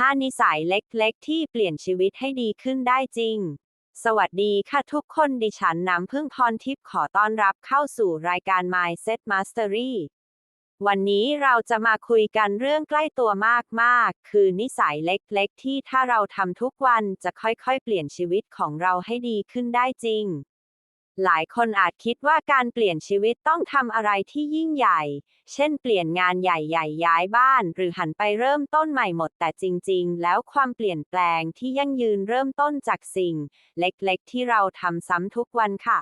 5 นิสัยเล็กๆ ที่เปลี่ยนชีวิตให้ดีขึ้นได้จริง สวัสดีค่ะทุกคนดิฉันน้ำพึ่งพรทิพย์ขอต้อนรับเข้าสู่รายการ Mindset Mastery วันนี้เราจะมาคุยกันเรื่องใกล้ตัวมากๆ คือนิสัยเล็กๆ ที่ถ้าเราทำทุกวันจะค่อยๆ เปลี่ยนชีวิตของเราให้ดีขึ้นได้จริง หลายคนอาจคิดว่าการเปลี่ยนชีวิตต้องทำอะไรที่ยิ่งใหญ่ เช่นเปลี่ยนงานใหญ่ๆ ย้ายบ้าน หรือหันไปเริ่มต้นใหม่หมดแต่จริง ๆ แล้วความเปลี่ยนแปลงที่ยั่งยืนเริ่มต้นจากสิ่ง เล็กๆ ที่เราทำซ้ำทุกวันค่ะ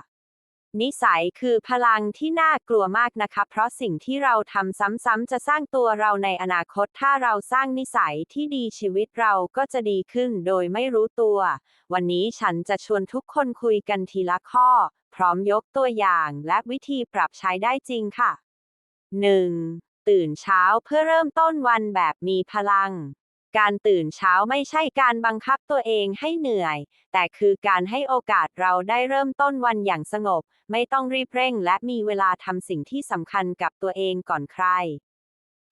นิสัยคือพลังที่น่ากลัวมากนะคะ เพราะสิ่งที่เราทำซ้ำๆจะสร้างตัวเราในอนาคต ถ้าเราสร้างนิสัยที่ดีชีวิตเราก็จะดีขึ้นโดยไม่รู้ตัว วันนี้ฉันจะชวนทุกคนคุยกันทีละข้อ พร้อมยกตัวอย่างและวิธีปรับใช้ได้จริงค่ะ 1. ตื่นเช้าเพื่อเริ่มต้นวันแบบมีพลัง การตื่นเช้าไม่ใช่การบังคับตัวเองให้เหนื่อย แต่คือการให้โอกาสเราได้เริ่มต้นวันอย่างสงบ ไม่ต้องรีบเร่ง และมีเวลาทำสิ่งที่สำคัญกับตัวเองก่อนใคร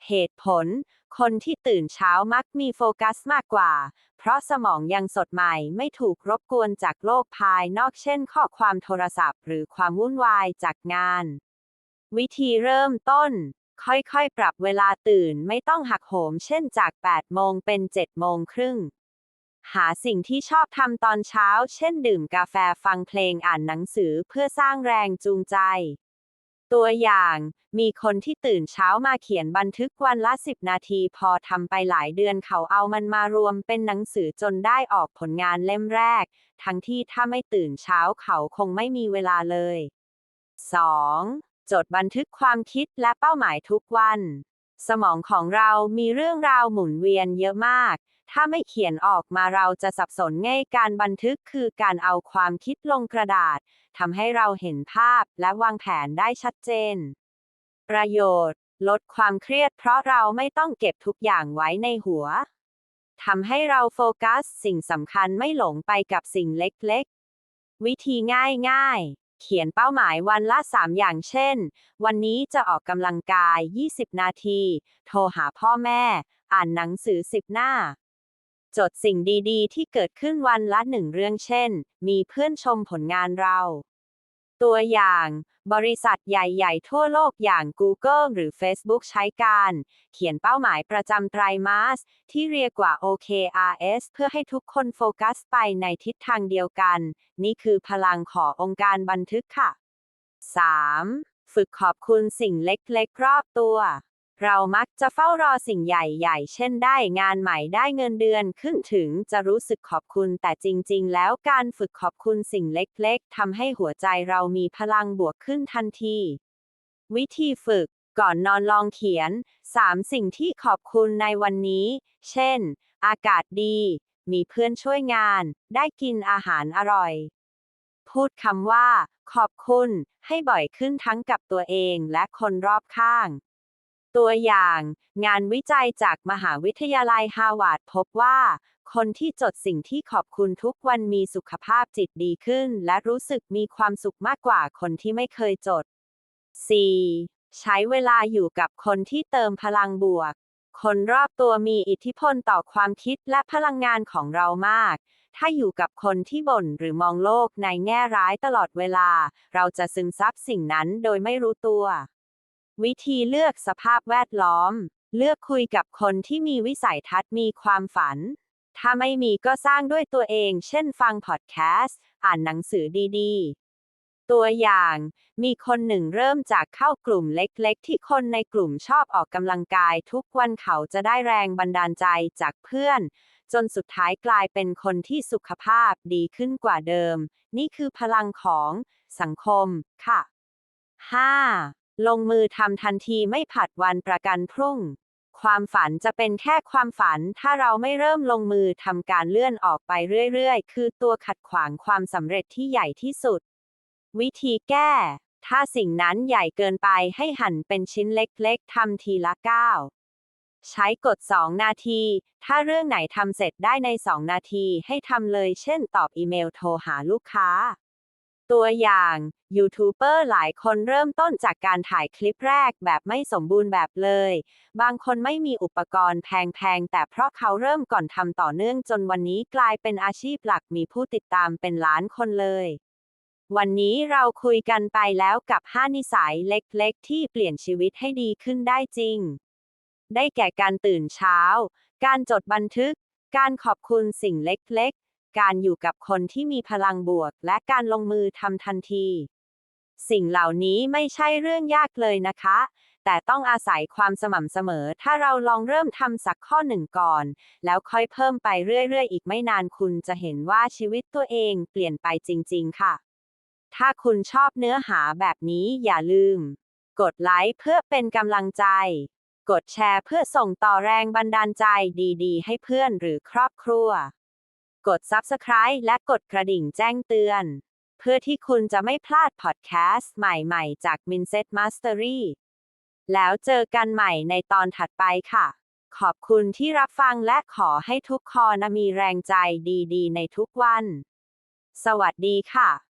เหตุผล คนที่ตื่นเช้ามักมีโฟกัสมากกว่า เพราะสมองยังสดใหม่ไม่ถูกรบกวนจากโลกภายนอกเช่น ข้อความโทรศัพท์ หรือความวุ่นวายจากงาน วิธีเริ่มต้น ค่อยๆ ปรับเวลาตื่นไม่ต้องหักโหม เช่นจาก 8 โมงเป็น 7 โมงครึ่ง หาสิ่งที่ชอบทำตอนเช้า เช่น ดื่มกาแฟฟังเพลงอ่านหนังสือเพื่อสร้างแรงจูงใจ ตัวอย่าง มีคนที่ตื่นเช้ามาเขียนบันทึกวันละสิบนาทีพอทำไปหลายเดือนเขาเอามันมารวมเป็นหนังสือจนได้ออกผลงานเล่มแรก ทั้งที่ถ้าไม่ตื่นเช้าเขาคงไม่มีเวลาเลย 2. จดบันทึกความคิดและเป้าหมายทุกวัน สมองของเรามีเรื่องราวหมุนเวียนเยอะมาก ถ้าไม่เขียนออกมาเราจะสับสนง่ายการบันทึกคือการเอาความคิดลงกระดาษทำให้เราเห็นภาพและวางแผนได้ชัดเจน ประโยชน์ ลดความเครียดเพราะเราไม่ต้องเก็บทุกอย่างไว้ในหัวทำให้เราโฟกัสสิ่งสำคัญไม่หลงไปกับสิ่งเล็กๆ วิธีง่ายๆ เขียนเป้าหมายวันละ 3 อย่างเช่น วันนี้จะออกกำลังกาย 20 นาที โทรหาพ่อแม่ อ่านหนังสือ 10 หน้า จดสิ่งดีๆ ที่เกิดขึ้นวันละหนึ่งเรื่องเช่น มีเพื่อนชมผลงานเรา ตัวอย่าง บริษัทใหญ่ๆ ทั่วโลกอย่าง Google หรือ Facebook ใช้การ เขียนเป้าหมายประจำไตรมาส ที่เรียกว่า OKRS เพื่อให้ทุกคนโฟกัสไปในทิศทางเดียวกัน นี่คือพลังขององค์การบันทึกค่ะ 3. ฝึกขอบคุณสิ่งเล็กๆรอบตัว เรามักจะเฝ้ารอสิ่งใหญ่ๆ เช่นได้งานใหม่ได้เงินเดือนขึ้นถึงจะรู้สึกขอบคุณแต่จริงๆ แล้วการฝึกขอบคุณสิ่งเล็กๆทำให้หัวใจเรามีพลังบวกขึ้นทันที วิธีฝึก ก่อนนอนลองเขียน 3 สิ่งที่ขอบคุณในวันนี้ เช่น อากาศดี มีเพื่อนช่วยงาน ได้กินอาหารอร่อย พูดคำว่า ขอบคุณ ให้บ่อยขึ้นทั้งกับตัวเองและคนรอบข้าง ตัวอย่าง งานวิจัยจากมหาวิทยาลัยฮาวาดพบว่า คนที่จดสิ่งที่ขอบคุณทุกวันมีสุขภาพจิตดีขึ้น และรู้สึกมีความสุขมากกว่าคนที่ไม่เคยจด 4. ใช้เวลาอยู่กับคนที่เติมพลังบวก คนรอบตัวมีอิทธิพลต่อความคิดและพลังงานของเรามาก ถ้าอยู่กับคนที่บ่นหรือมองโลกในแง่ร้ายตลอดเวลา เราจะซึมซับสิ่งนั้นโดยไม่รู้ตัว วิธีเลือกสภาพแวดล้อม เลือกคุยกับคนที่มีวิสัยทัศน์มีความฝัน ถ้าไม่มีก็สร้างด้วยตัวเอง เช่นฟังพอดแคสต์ อ่านหนังสือดีๆ ตัวอย่าง มีคนหนึ่งเริ่มจากเข้ากลุ่มเล็กๆ ที่คนในกลุ่มชอบออกกำลังกายทุกวันเขาจะได้แรงบันดาลใจจากเพื่อน จนสุดท้ายกลายเป็นคนที่สุขภาพดีขึ้นกว่าเดิม นี่คือพลังของสังคมค่ะ 5. ลงมือทำทันทีไม่ผัดวันประกันพรุ่ง ความฝันจะเป็นแค่ความฝัน ถ้าเราไม่เริ่มลงมือทำการเลื่อนออกไปเรื่อยๆ คือตัวขัดขวางความสำเร็จที่ใหญ่ที่สุด วิธีแก้ ถ้าสิ่งนั้นใหญ่เกินไปให้หั่นเป็นชิ้นเล็กๆทำทีละก้าวใช้กด 2 นาที ถ้าเรื่องไหนทำเสร็จได้ใน 2 นาทีให้ทำเลย เช่น ตอบอีเมล โทรหาลูกค้า ตัวอย่างยูทูบเบอร์หลายคนเริ่มต้นจากการถ่ายคลิปแรกแบบไม่สมบูรณ์แบบเลย บางคนไม่มีอุปกรณ์แพงๆ แต่เพราะเขาเริ่มก่อนทำต่อเนื่องจนวันนี้กลายเป็นอาชีพหลักมีผู้ติดตามเป็นล้านคนเลย วันนี้เราคุยกันไปแล้วกับ 5 นิสัยเล็กๆ ที่เปลี่ยนชีวิตให้ดีขึ้นได้จริง ได้แก่การตื่นเช้า การจดบันทึก การขอบคุณสิ่งเล็กๆ การอยู่กับคนที่มีพลังบวก และการลงมือทำทันที สิ่งเหล่านี้ไม่ใช่เรื่องยากเลยนะคะ แต่ต้องอาศัยความสม่ำเสมอ ถ้าเราลองเริ่มทำสักข้อหนึ่งก่อน แล้วค่อยเพิ่มไปเรื่อยๆ อีกไม่นานคุณจะเห็นว่าชีวิตตัวเองเปลี่ยนไปจริง ๆ ค่ะ ถ้าคุณชอบเนื้อหาแบบนี้อย่าลืม กดไลค์เพื่อเป็นกำลังใจกดแชร์เพื่อส่งต่อแรงบันดาลใจดี ๆ ให้เพื่อนหรือครอบครัว กด Subscribe และกดกระดิ่งแจ้งเตือน เพื่อที่คุณจะไม่พลาดพอดแคสต์ใหม่ๆ จาก Mindset Mastery แล้วเจอกันใหม่ในตอนถัดไปค่ะ ขอบคุณที่รับฟังและขอให้ทุกคนมีแรงใจดีๆ ในทุกวัน สวัสดีค่ะ